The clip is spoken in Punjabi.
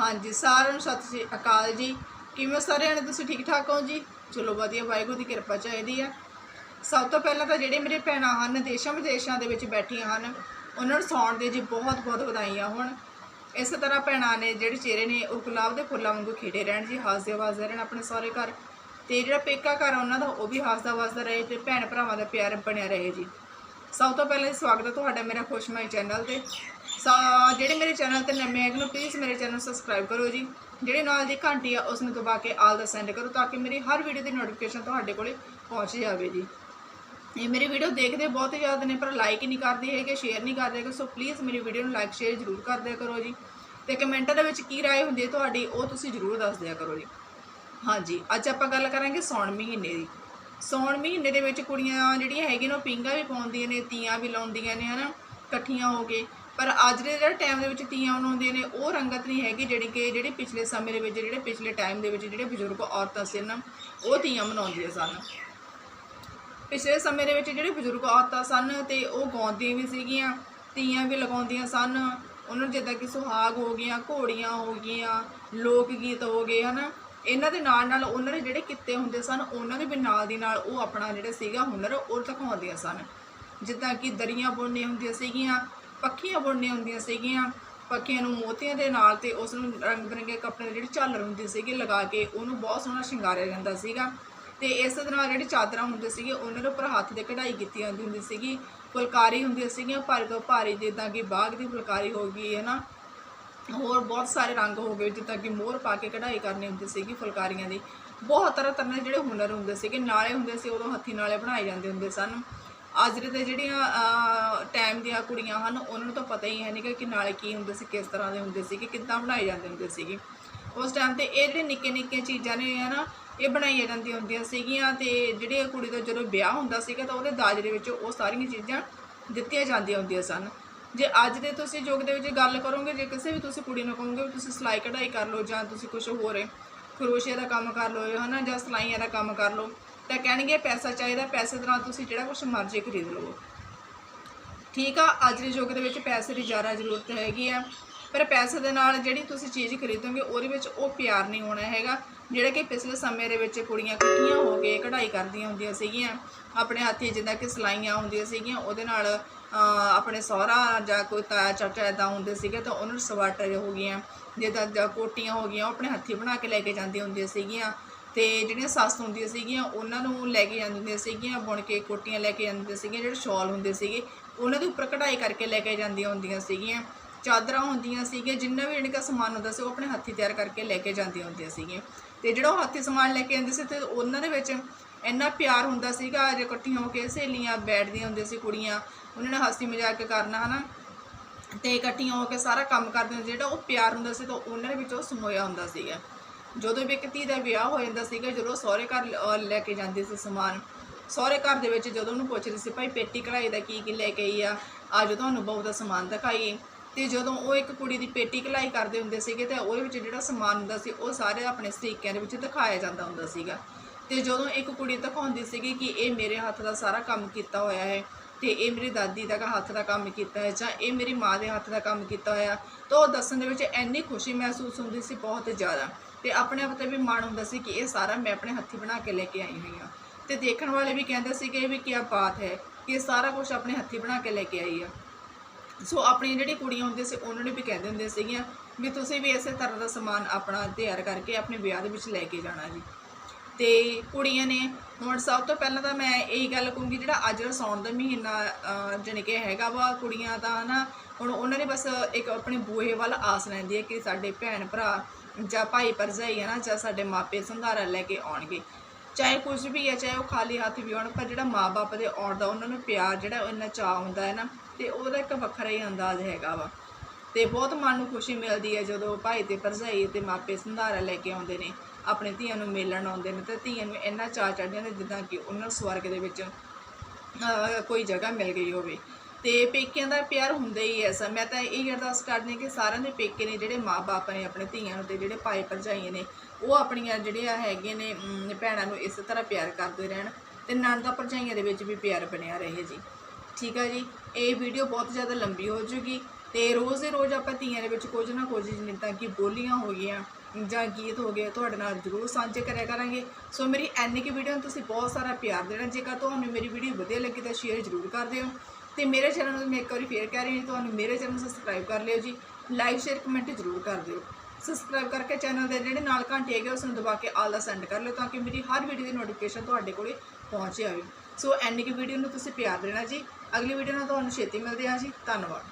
ਹਾਂਜੀ, ਸਾਰਿਆਂ ਨੂੰ ਸਤਿ ਸ਼੍ਰੀ ਅਕਾਲ ਜੀ। ਕਿਵੇਂ ਸਾਰਿਆਂ ਨੇ? ਤੁਸੀਂ ਠੀਕ ਠਾਕ ਹੋ ਜੀ? ਚਲੋ ਵਧੀਆ, ਵਾਹਿਗੁਰੂ ਦੀ ਕਿਰਪਾ ਚਾਹੀਦੀ ਆ। ਸਭ ਤੋਂ ਪਹਿਲਾਂ ਤਾਂ ਜਿਹੜੇ ਮੇਰੇ ਭੈਣਾਂ ਹਨ, ਦੇਸ਼ਾਂ ਵਿਦੇਸ਼ਾਂ ਦੇ ਵਿੱਚ ਬੈਠੀਆਂ ਹਨ, ਉਹਨਾਂ ਨੂੰ ਸੌਣ ਦੇ ਜੀ ਬਹੁਤ ਬਹੁਤ ਵਧਾਈਆਂ ਹੋਣ। ਇਸੇ ਤਰ੍ਹਾਂ ਭੈਣਾਂ ਨੇ ਜਿਹੜੇ ਚਿਹਰੇ ਨੇ, ਉਹ ਗੁਲਾਬ ਦੇ ਫੁੱਲਾਂ ਵਾਂਗੂ ਖਿੜੇ ਰਹਿਣ ਜੀ, ਹਾਸਦੇ ਵਾਸਦੇ ਰਹਿਣ ਆਪਣੇ ਸਹੁਰੇ ਘਰ। ਤੇ ਜਿਹੜਾ ਪੇਕਾ ਘਰ ਆ ਉਹਨਾਂ ਦਾ, ਉਹ ਵੀ ਹਾਸਦਾ ਵਾਸਦਾ ਰਹੇ ਤੇ ਭੈਣ ਭਰਾਵਾਂ ਦਾ ਪਿਆਰ ਬਣਿਆ ਰਹੇ ਜੀ। ਸਭ ਤੋਂ ਪਹਿਲਾਂ ਸਵਾਗਤ ਹੈ ਤੁਹਾਡਾ ਮੇਰਾ ਖੁਸ਼ਮਾਈ ਚੈਨਲ ਤੇ। ਸਾ- ਜਿਹੜੇ ਮੇਰੇ ਚੈਨਲ ਤੇ ਨਵੇਂ ਹੈਗੇ ਨੂੰ ਪਲੀਜ਼ ਮੇਰੇ ਚੈਨਲ ਸਬਸਕ੍ਰਾਈਬ ਕਰੋ ਜੀ। ਜਿਹੜੇ ਨਾਲ ਦੀ ਘੰਟੀ ਆ ਉਸ ਨੂੰ ਦਬਾ ਕੇ ਆਲ ਦਾ ਸੈਂਡ ਕਰੋ ਤਾਂ ਕਿ ਮੇਰੀ ਹਰ ਵੀਡੀਓ ਦੀ ਨੋਟੀਫਿਕੇਸ਼ਨ ਤੁਹਾਡੇ ਕੋਲੇ ਪਹੁੰਚ ਜਾਵੇ ਜੀ। ਇਹ ਮੇਰੀ ਵੀਡੀਓ ਦੇਖਦੇ ਬਹੁਤ ਜ਼ਿਆਦਾ ਨੇ, ਪਰ ਲਾਈਕ ਨਹੀਂ ਕਰਦੇ ਹੈਗੇ ਸ਼ੇਅਰ ਨਹੀਂ ਕਰਦੇ ਹੈਗੇ, ਸੋ ਪਲੀਜ਼ ਮੇਰੀ ਵੀਡੀਓ ਨੂੰ ਲਾਈਕ ਸ਼ੇਅਰ ਜ਼ਰੂਰ ਕਰ ਦਿਆ ਕਰੋ ਜੀ। ਤੇ ਕਮੈਂਟਾਂ ਦੇ ਵਿੱਚ ਕੀ ਰਾਏ ਹੁੰਦੀ ਹੈ ਤੁਹਾਡੀ, ਉਹ ਤੁਸੀਂ ਜ਼ਰੂਰ ਦੱਸ ਦਿਆ ਕਰੋ ਜੀ। ਹਾਂਜੀ ਅੱਜ ਆਪਾਂ ਗੱਲ ਕਰਾਂਗੇ ਸੌਣ ਮਹੀਨੇ ਦੀ। ਸੌਣ ਮਹੀਨੇ ਦੇ ਵਿੱਚ ਕੁੜੀਆਂ ਜਿਹੜੀਆਂ ਹੈਗੀਆਂ ਨੇ, ਉਹ ਪਿੰਗਾ ਵੀ ਪਾਉਂਦੀਆਂ ਨੇ, ਤੀਆਂ ਵੀ ਲਾਉਂਦੀਆਂ ਨੇ, ਹਨਾ? ਇਕੱਠੀਆਂ ਹੋ ਕੇ। ਪਰ ਅੱਜ ਦੇ ਜਿਹੜੇ ਟਾਈਮ ਦੇ ਵਿੱਚ ਤੀਆਂ ਮਨਾਉਂਦੇ ਨੇ, ਉਹ ਰੰਗਤ ਨਹੀਂ ਹੈਗੀ ਜਿਹੜੀ ਕਿ ਜਿਹੜੇ ਪਿਛਲੇ ਸਮੇਂ ਦੇ ਵਿੱਚ, ਜਿਹੜੇ ਪਿਛਲੇ ਟਾਈਮ ਦੇ ਵਿੱਚ ਜਿਹੜੇ ਬਜ਼ੁਰਗ ਔਰਤਾਂ ਸਨ ਉਹ ਤੀਆਂ ਮਨਾਉਂਦੀਆਂ ਸਨ। ਪਿਛਲੇ ਸਮੇਂ ਦੇ ਵਿੱਚ ਜਿਹੜੇ ਬਜ਼ੁਰਗ ਔਰਤਾਂ ਸਨ ਤੇ ਉਹ ਗਾਉਂਦੀਆਂ ਵੀ ਸੀਗੀਆਂ, ਤੀਆਂ ਵੀ ਲਗਾਉਂਦੀਆਂ ਸਨ। ਉਹਨਾਂ ਨੂੰ ਜਿੱਦਾਂ ਕਿ ਸੁਹਾਗ ਹੋ ਗਈਆਂ, ਘੋੜੀਆਂ ਹੋ ਗਈਆਂ, ਲੋਕ ਗੀਤ ਹੋ ਗਏ, ਹਨਾ। ਇਹਨਾਂ ਦੇ ਨਾਲ ਨਾਲ ਉਹਨਾਂ ਦੇ ਜਿਹੜੇ ਕਿੱਤੇ ਹੁੰਦੇ ਸਨ, ਉਹਨਾਂ ਦੇ ਵੀ ਨਾਲ ਦੀ ਨਾਲ ਉਹ ਆਪਣਾ ਜਿਹੜਾ ਸੀਗਾ ਹੁਨਰ, ਉਹ ਦਿਖਾਉਂਦੀਆਂ ਸਨ। ਜਿੱਦਾਂ ਕਿ ਦਰੀਆਂ ਬੁਣਨੀਆਂ ਹੁੰਦੀਆਂ ਸੀਗੀਆਂ ਪੱਖੀਆਂ ਬੁਣਨੀਆਂ ਹੁੰਦੀਆਂ ਸੀਗੀਆਂ, ਪੱਖੀਆਂ ਨੂੰ ਮੋਤੀਆਂ ਦੇ ਨਾਲ ਤੇ ਉਸ ਨੂੰ ਰੰਗ ਬਰੰਗੇ ਕੱਪੜੇ ਦੇ ਜਿਹੜੀ ਝਾਲਰ ਹੁੰਦੀ ਸੀਗੀ ਲਗਾ ਕੇ ਉਹਨੂੰ ਬਹੁਤ ਸੋਹਣਾ ਸ਼ਿੰਗਾਰਿਆ ਜਾਂਦਾ ਸੀਗਾ। ਤੇ ਇਸ ਦੇ ਨਾਲ ਜਿਹੜੀ ਚਾਦਰਾਂ ਹੁੰਦੀਆਂ ਸੀਗੇ, ਉਹਨਾਂ ਦੇ ਉੱਪਰ ਹੱਥ ਦੇ ਕਢਾਈ ਕੀਤੀ ਜਾਂਦੀ ਹੁੰਦੀ ਸੀਗੀ। ਫੁਲਕਾਰੀ ਹੁੰਦੀਆਂ ਸੀਗੀਆਂ, ਭਾਰੀ ਤੋਂ ਭਾਰੀ ਜਿੱਦਾਂ ਕਿ ਬਾਗ ਦੀ ਫੁਲਕਾਰੀ ਹੋ ਗਈ ਹੈ ਨਾ ਹੋਰ ਬਹੁਤ ਸਾਰੇ ਰੰਗ ਹੋ ਗਏ, ਜਿੱਦਾਂ ਕਿ ਮੋਰ ਪਾ ਕੇ ਕਢਾਈ ਕਰਨੀ ਹੁੰਦੀ ਸੀਗੀ ਫੁਲਕਾਰੀਆਂ ਦੀ। ਬਹੁਤ ਤਰ੍ਹਾਂ ਤਰ੍ਹਾਂ ਦੇ ਜਿਹੜੇ ਹੁਨਰ ਹੁੰਦੇ ਸੀਗੇ, ਨਾਲੇ ਹੁੰਦੇ ਸੀ, ਉਦੋਂ ਹੱਥੀ ਨਾਲੇ ਬਣਾਏ ਜਾਂਦੇ ਹੁੰਦੇ ਸਨ। ਅੱਜ ਦੇ ਜਿਹੜੀਆਂ ਟਾਈਮ ਦੀਆਂ ਕੁੜੀਆਂ ਹਨ, ਉਹਨਾਂ ਨੂੰ ਤਾਂ ਪਤਾ ਹੀ ਹੈ ਨਹੀਂ ਕਿ ਨਾਲੇ ਕੀ ਹੁੰਦੇ ਸੀ, ਕਿਸ ਤਰ੍ਹਾਂ ਦੇ ਹੁੰਦੇ ਸੀ ਕਿ ਕਿੱਦਾਂ ਬਣਾਏ ਜਾਂਦੇ ਹੁੰਦੇ ਸੀਗੇ। ਉਸ ਟਾਈਮ ਤੇ ਇਹ ਜਿਹੜੇ ਨਿੱਕੇ ਨਿੱਕੀਆਂ ਚੀਜ਼ਾਂ ਨੇ ਹਨਾ ਇਹ ਬਣਾਈਆਂ ਜਾਂਦੀਆਂ ਹੁੰਦੀਆਂ ਸੀਗੀਆਂ ਤੇ ਜਿਹੜੀ ਕੁੜੀ ਦਾ ਜਦੋਂ ਵਿਆਹ ਹੁੰਦਾ ਸੀਗਾ ਤਾਂ ਉਹਦੇ ਦਾਜ ਦੇ ਵਿੱਚ ਉਹ ਸਾਰੀਆਂ ਚੀਜ਼ਾਂ ਦਿੱਤੀਆਂ ਜਾਂਦੀਆਂ ਹੁੰਦੀਆਂ ਸਨ। ਜੇ ਅੱਜ ਦੇ ਤੁਸੀਂ ਯੁੱਗ ਦੇ ਵਿੱਚ ਗੱਲ ਕਰੋਗੇ, ਜੇ ਕਿਸੇ ਵੀ ਤੁਸੀਂ ਕੁੜੀ ਨੂੰ ਕਹੋਗੇ ਵੀ ਤੁਸੀਂ ਸਿਲਾਈ ਕਢਾਈ ਕਰ ਲਓ ਜਾਂ ਤੁਸੀਂ ਕੁਝ ਹੋਰ ਖਰੋਸ਼ੀਆ ਦਾ ਕੰਮ ਕਰ ਲਓ ਹਨਾ ਜਾਂ ਸਿਲਾਈਆਂ ਦਾ ਕੰਮ ਕਰ ਲਓ ਤਾਂ ਕਹਿਣਗੇ ਪੈਸਾ ਚਾਹੀਦਾ, ਪੈਸੇ ਦੇ ਨਾਲ ਤੁਸੀਂ ਜਿਹੜਾ ਕੁਝ ਮਰਜ਼ੀ ਖਰੀਦ ਲਵੋ। ਠੀਕ ਆ, ਅੱਜ ਦੇ ਯੁੱਗ ਦੇ ਵਿੱਚ ਪੈਸੇ ਦੀ ਜ਼ਿਆਦਾ ਜ਼ਰੂਰਤ ਹੈਗੀ ਆ, ਪਰ ਪੈਸੇ ਦੇ ਨਾਲ ਜਿਹੜੀ ਤੁਸੀਂ ਚੀਜ਼ ਖਰੀਦੋਗੇ, ਉਹਦੇ ਵਿੱਚ ਉਹ ਪਿਆਰ ਨਹੀਂ ਹੋਣਾ ਹੈਗਾ। ਜਿਹੜਾ ਕਿ ਪਿਛਲੇ ਸਮੇਂ ਦੇ ਵਿੱਚ ਕੁੜੀਆਂ ਇਕੱਠੀਆਂ ਹੋ ਕੇ ਕਢਾਈ ਕਰਦੀਆਂ ਹੁੰਦੀਆਂ ਸੀਗੀਆਂ, ਆਪਣੇ ਹੱਥੀਂ ਜਿੱਦਾਂ ਕਿ ਸਲਾਈਆਂ ਹੁੰਦੀਆਂ ਸੀਗੀਆਂ, ਉਹਦੇ ਨਾਲ ਆਪਣੇ ਸਹੁਰਾ ਜਾਂ ਕੋਈ ਤਾਇਆ ਚਾਚਾ ਇਦਾਂ ਹੁੰਦੇ ਸੀਗੇ ਤਾਂ ਉਹਨਾਂ ਨੂੰ ਸਵਾਟਰ ਹੋ ਗਈਆਂ, ਜਿੱਦਾਂ ਜਾਂ ਕੋਟੀਆਂ ਹੋ ਗਈਆਂ, ਉਹ ਆਪਣੇ ਹੱਥੀਂ ਬਣਾ ਕੇ ਲੈ ਕੇ ਜਾਂਦੀਆਂ ਹੁੰਦੀਆਂ ਸੀਗੀਆਂ। ਤੇ ਜਿਹੜੀਆਂ ਸੱਸ ਹੁੰਦੀਆਂ ਸੀਗੀਆਂ, ਉਹਨਾਂ ਨੂੰ ਲੈ ਕੇ ਜਾਂਦੀਆਂ ਸੀਗੀਆਂ, ਬੁਣ ਕੇ ਕੋਟੀਆਂ ਲੈ ਕੇ ਜਾਂਦੀਆਂ ਸੀਗੀਆਂ, ਜਿਹੜੇ ਸ਼ਾਲ ਹੁੰਦੇ ਸੀਗੇ, ਉਹਨਾਂ ਦੇ ਉੱਪਰ ਕਢਾਈ ਕਰਕੇ ਲੈ ਕੇ ਜਾਂਦੀਆਂ ਹੁੰਦੀਆਂ ਸੀਗੀਆਂ। ਚਾਦਰਾਂ ਹੁੰਦੀਆਂ ਸੀਗੀਆਂ, ਜਿੰਨਾ ਵੀ ਜਿਹੜਾ ਸਮਾਨ ਹੁੰਦਾ ਸੀ, ਉਹ ਆਪਣੇ ਹੱਥੀਂ ਤਿਆਰ ਕਰਕੇ ਲੈ ਕੇ ਜਾਂਦੀਆਂ ਹੁੰਦੀਆਂ ਸੀਗੀਆਂ। ਤੇ ਜਿਹੜਾ ਉਹ ਹੱਥੀਂ ਸਮਾਨ ਲੈ ਕੇ ਆਉਂਦੇ ਸੀ, ਤੇ ਉਹਨਾਂ ਦੇ ਵਿੱਚ ਇੰਨਾ ਪਿਆਰ ਹੁੰਦਾ ਸੀਗਾ, ਜੇ ਇਕੱਠੀਆਂ ਹੋ ਕੇ ਸਹੇਲੀਆਂ ਬੈਠਦੀਆਂ ਹੁੰਦੀਆਂ ਸੀ, ਕੁੜੀਆਂ, ਉਹਨਾਂ ਨੇ ਹਾਸੀ ਮਜ਼ਾਕ ਕਰਨਾ, ਹਨਾ? ਤੇ ਇਕੱਠੀਆਂ ਹੋ ਕੇ ਸਾਰਾ ਕੰਮ ਕਰਦੇ ਜਿਹੜਾ ਉਹ ਪਿਆਰ ਹੁੰਦਾ ਸੀ, ਤਾਂ ਉਹਨਾਂ ਦੇ ਵਿੱਚ ਉਹ ਸਮੋਇਆ ਹੁੰਦਾ ਸੀਗਾ। ਜਦੋਂ ਵੀ ਇੱਕ ਧੀ ਦਾ ਵਿਆਹ ਹੋ ਜਾਂਦਾ ਸੀਗਾ, ਜਦੋਂ ਸਹੁਰੇ ਘਰ ਲੈ ਕੇ ਜਾਂਦੇ ਸੀ ਸਮਾਨ, ਸਹੁਰੇ ਘਰ ਦੇ ਵਿੱਚ ਜਦੋਂ ਉਹਨੂੰ ਪੁੱਛਦੇ ਸੀ, ਭਾਈ ਪੇਟੀ ਕਢਾਈ ਦਾ ਕੀ ਕੀ ਲੈ ਕੇ ਆਈ ਆ? ਅੱਜ ਤੁਹਾਨੂੰ ਬਹੁਤ ਦਾ ਸਮਾਨ ਦਿਖਾਈਏ ਤੇ ਜਦੋਂ ਉਹ ਇੱਕ ਕੁੜੀ ਦੀ ਪੇਟੀ ਕਢਾਈ ਕਰਦੇ ਹੁੰਦੇ ਸੀਗੇ, ਤੇ ਉਹਦੇ ਵਿੱਚ ਜਿਹੜਾ ਸਮਾਨ ਹੁੰਦਾ ਸੀ, ਉਹ ਸਾਰੇ ਆਪਣੇ ਸਟੀਕਿਆਂ ਦੇ ਵਿੱਚ ਦਿਖਾਇਆ ਜਾਂਦਾ ਹੁੰਦਾ ਸੀਗਾ। ਤੇ ਜਦੋਂ ਇੱਕ ਕੁੜੀ ਦਿਖਾਉਂਦੀ ਸੀਗੀ ਕਿ ਇਹ ਮੇਰੇ ਹੱਥ ਦਾ ਸਾਰਾ ਕੰਮ ਕੀਤਾ ਹੋਇਆ ਹੈ ਤੇ ਇਹ ਮੇਰੀ ਦਾਦੀ ਦਾ ਹੱਥ ਦਾ ਕੰਮ ਕੀਤਾ ਹੈ ਜਾਂ ਇਹ ਮੇਰੀ ਮਾਂ ਦੇ ਹੱਥ ਦਾ ਕੰਮ ਕੀਤਾ ਹੋਇਆ, ਤਾਂ ਉਹ ਦੱਸਣ ਦੇ ਵਿੱਚ ਇੰਨੀ ਖੁਸ਼ੀ ਮਹਿਸੂਸ ਹੁੰਦੀ ਸੀ ਬਹੁਤ ਜ਼ਿਆਦਾ। ਤੇ ਆਪਣੇ ਆਪ ਤੇ ਵੀ ਮਾਣ ਹੁੰਦਾ ਸੀ ਕਿ ਇਹ ਸਾਰਾ ਮੈਂ ਆਪਣੇ ਹੱਥੀਂ ਬਣਾ ਕੇ ਲੈ ਕੇ ਆਈ ਹੋਈ ਹਾਂ। ਤੇ ਦੇਖਣ ਵਾਲੇ ਵੀ ਕਹਿੰਦੇ ਸੀ ਕਿ ਇਹ ਵੀ ਕੀ ਬਾਤ ਹੈ ਕਿ ਇਹ ਸਾਰਾ ਕੁਝ ਆਪਣੇ ਹੱਥੀਂ ਬਣਾ ਕੇ ਲੈ ਕੇ ਆਈ ਆ। ਸੋ ਆਪਣੀਆਂ ਜਿਹੜੀ ਕੁੜੀਆਂ ਹੁੰਦੀਆਂ ਸੀ, ਉਹਨਾਂ ਨੂੰ ਵੀ ਕਹਿੰਦੇ ਹੁੰਦੇ ਸੀਗੀਆਂ ਵੀ ਤੁਸੀਂ ਵੀ ਇਸੇ ਤਰ੍ਹਾਂ ਦਾ ਸਮਾਨ ਆਪਣਾ ਤਿਆਰ ਕਰਕੇ ਆਪਣੇ ਵਿਆਹ ਦੇ ਵਿੱਚ ਲੈ ਕੇ ਜਾਣਾ ਜੀ। ਤੇ ਕੁੜੀਆਂ ਨੇ, ਹੁਣ ਸਭ ਤੋਂ ਪਹਿਲਾਂ ਤਾਂ ਮੈਂ ਇਹੀ ਗੱਲ ਕਹੂੰਗੀ ਜਿਹੜਾ ਅੱਜ ਦਾ ਸੌਣ ਦਾ ਮਹੀਨਾ ਜਾਣੀ ਕਿ ਹੈਗਾ ਵਾ ਕੁੜੀਆਂ ਤਾਂ ਨਾ, ਹੁਣ ਉਹਨਾਂ ਨੇ ਬਸ ਇੱਕ ਆਪਣੇ ਬੂਹੇ ਵੱਲ ਆਸ ਲੈਂਦੀ ਹੈ ਕਿ ਸਾਡੇ ਭੈਣ ਭਰਾ ਜਾਂ ਭਾਈ ਭਰਜਾਈ ਹੈ ਨਾ, ਜਾਂ ਸਾਡੇ ਮਾਪੇ ਸੰਧਾਰਾ ਲੈ ਕੇ ਆਉਣਗੇ। ਚਾਹੇ ਕੁਝ ਵੀ ਹੈ, ਚਾਹੇ ਉਹ ਖਾਲੀ ਹੱਥ ਵੀ ਆਉਣ ਪਰ ਜਿਹੜਾ ਮਾਪੇ ਦੇ ਆਉਣ ਦਾ ਉਹਨਾਂ ਨੂੰ ਪਿਆਰ ਜਿਹੜਾ ਇੰਨਾ ਚਾਅ ਹੁੰਦਾ ਹੈ ਨਾ, ਤੇ ਉਹਦਾ ਇੱਕ ਵੱਖਰਾ ਹੀ ਅੰਦਾਜ਼ ਹੈਗਾ ਵਾ। ਤੇ ਬਹੁਤ ਮਨ ਨੂੰ ਖੁਸ਼ੀ ਮਿਲਦੀ ਹੈ ਜਦੋਂ ਭਾਈ ਤੇ ਭਰਜਾਈ ਤੇ ਮਾਪੇ ਸੰਧਾਰਾ ਲੈ ਕੇ ਆਉਂਦੇ ਨੇ। ਆਪਣੇ ਧੀਆਂ ਨੂੰ ਮਿਲਣ ਆਉਂਦੇ ਨੇ ਤੇ ਧੀਆਂ ਨੂੰ ਇੰਨਾ ਚਾਅ ਚੜ੍ਹ ਨੇ ਜਿੱਦਾਂ ਕਿ ਉਹਨਾਂ ਨੂੰ ਸਵਰਗ ਦੇ ਵਿੱਚ ਕੋਈ ਜਗ੍ਹਾ ਮਿਲ ਗਈ ਹੋਵੇ। ਤੇ ਪੇਕਿਆਂ ਦਾ ਪਿਆਰ ਹੁੰਦਾ ਹੀ ਐਸਾ। ਮੈਂ ਤਾਂ ਇਹ ਅਰਦਾਸ ਕਰਦੀ ਹਾਂ ਕਿ ਸਾਰਿਆਂ ਦੇ ਪੇਕੇ ਨੇ ਜਿਹੜੇ ਮਾਪੇ ਨੇ ਆਪਣੇ ਧੀਆਂ ਨੂੰ ਤੇ ਜਿਹੜੇ ਭਾਈ ਭਰਜਾਈਆਂ ਨੇ, ਉਹ ਆਪਣੀਆਂ ਜਿਹੜੀਆਂ ਹੈਗੀਆਂ ਨੇ ਭੈਣਾਂ ਨੂੰ ਇਸੇ ਤਰ੍ਹਾਂ ਪਿਆਰ ਕਰਦੇ ਰਹਿਣ ਤੇ ਨਣਦਾਂ ਭਰਜਾਈਆਂ ਦੇ ਵਿੱਚ ਵੀ ਪਿਆਰ ਬਣਿਆ ਰਹੇ ਜੀ। ਠੀਕ ਆ ਜੀ। ਇਹ ਵੀਡੀਓ ਬਹੁਤ ਜ਼ਿਆਦਾ ਲੰਬੀ ਹੋ ਜੂਗੀ ਤੇ ਰੋਜ਼ ਦੇ ਰੋਜ਼ ਆਪਾਂ ਧੀਆਂ ਦੇ ਵਿੱਚ ਕੁਝ ਨਾ ਕੁਝ ਜਿੱਦਾਂ ਕਿ ਬੋਲੀਆਂ ਹੋ ਗਈਆਂ ਜਾਂ ਗੀਤ ਹੋ ਗਏ, ਤੁਹਾਡੇ ਨਾਲ ਜ਼ਰੂਰ ਸਾਂਝੇ ਕਰਿਆ ਕਰਾਂਗੇ। ਸੋ ਮੇਰੀ ਐਨੀ ਕੀ ਵੀਡੀਓ ਨੂੰ ਤੁਸੀਂ ਬਹੁਤ ਸਾਰਾ ਪਿਆਰ ਦੇਣਾ, ਜੇਕਰ ਤੁਹਾਨੂੰ ਮੇਰੀ ਵੀਡੀਓ ਵਧੀਆ ਲੱਗੀ ਤਾਂ ਸ਼ੇਅਰ ਜ਼ਰੂਰ ਕਰ ਦਿਓ। ਤੇ ਮੇਰੇ ਚੈਨਲ ਨੂੰ ਮੈਂ ਇੱਕ ਵਾਰੀ ਫੇਰ ਕਹਿ ਰਹੀ ਹਾਂ, ਤੁਹਾਨੂੰ ਮੇਰੇ ਚੈਨਲ ਨੂੰ ਸਬਸਕ੍ਰਾਈਬ ਕਰ ਲਿਓ ਜੀ। ਲਾਈਕ ਸ਼ੇਅਰ ਕਮੈਂਟ ਜ਼ਰੂਰ ਕਰ ਦਿਓ। ਸਬਸਕ੍ਰਾਈਬ ਕਰਕੇ ਚੈਨਲ ਦੇ ਜਿਹੜੇ ਨਾਲ ਘੰਟੀ ਹੈਗੇ ਉਸ ਨੂੰ ਦਬਾ ਕੇ ਆਲ ਦਾ ਸੈਂਡ ਕਰ ਲਿਓ ਤਾਂ ਕਿ ਮੇਰੀ ਹਰ ਵੀਡੀਓ ਦੀ ਨੋਟੀਫਿਕੇਸ਼ਨ ਤੁਹਾਡੇ ਕੋਲੇ ਪਹੁੰਚ ਜਾਵੇ। ਸੋ ਐਨੀ ਕੀ ਵੀਡੀਓ ਨੂੰ ਤੁਸੀਂ ਪਿਆਰ ਦੇਣਾ ਜੀ। ਅਗਲੀ ਵੀਡੀਓ ਨਾਲ ਤੁਹਾਨੂੰ ਛੇਤੀ ਮਿਲਦੇ ਹਾਂ ਜੀ। ਧੰਨਵਾਦ।